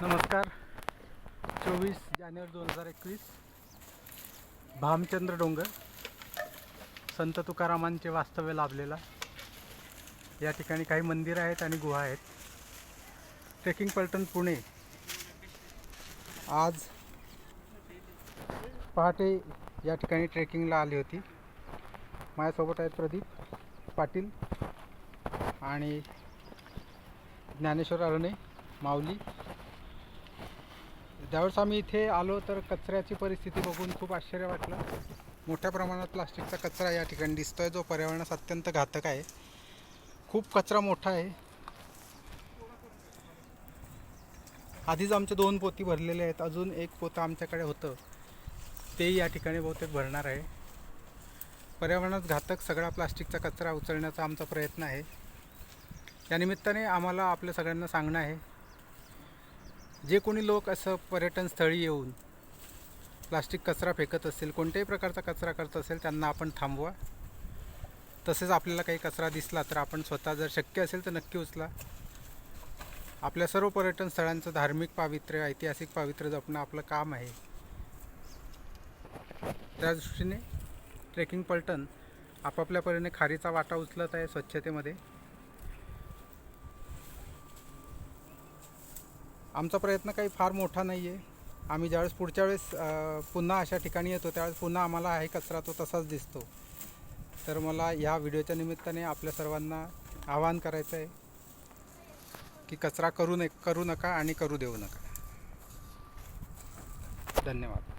नमस्कार. चोवीस जानेवारी दोन हजार एकवीस. भामचंद्र डोंगर. संत तुकारामांचे वास्तव्य लाभलेला. या ठिकाणी काही मंदिरं आहेत आणि गुहा आहेत. ट्रेकिंग पलटण पुणे. आज पहाटे या ठिकाणी ट्रेकिंगला आली होती. माझ्यासोबत आहेत प्रदीप पाटील आणि ज्ञानेश्वर अरणे माऊली. ज्यावेळेस आम्ही इथे आलो तर कचऱ्याची परिस्थिती बघून खूप आश्चर्य वाटलं. मोठ्या प्रमाणात प्लास्टिकचा कचरा या ठिकाणी दिसतोय. जो पर्यावरणास अत्यंत घातक आहे. खूप कचरा मोठा आहे. आधीच आमचे दोन पोती भरलेले आहेत. अजून एक पोतं आमच्याकडे होतं. तेही या ठिकाणी बहुतेक भरणार आहे. पर्यावरणात घातक सगळा प्लास्टिकचा कचरा उचलण्याचा आमचा प्रयत्न आहे. या निमित्ताने आम्हाला आपल्या सगळ्यांना सांगणं आहे. जे कोणी लोक असं पर्यटन स्थळी येऊन प्लास्टिक कचरा फेकत असतील कोणत्याही प्रकारचा कचरा करत असेल त्यांना आपण थांबवा. तसेच आपल्याला काही कचरा दिसला तर आपण स्वतः जर शक्य असेल तर नक्की उचला. आपल्या सर्व पर्यटन स्थळांचं धार्मिक पावित्र्य ऐतिहासिक पावित्र्य जपणं आपलं काम आहे. त्या दृष्टीने ट्रेकिंग पलटण आपापल्या परीने खारीचा वाटा उचलत आहे स्वच्छतेमध्ये. आमचा प्रयत्न काही फार मोठा नाही आहे आम्ही ज्यावेळेस पुढच्या वेळेस पुन्हा अशा ठिकाणी येतो त्यावेळेस पुन्हा आम्हाला आहे कचरा तो तसाच दिसतो. तर मला ह्या व्हिडिओच्या निमित्ताने आपल्या सर्वांना आवाहन करायचं आहे की कचरा करू नये करू नका आणि करू देऊ नका. धन्यवाद.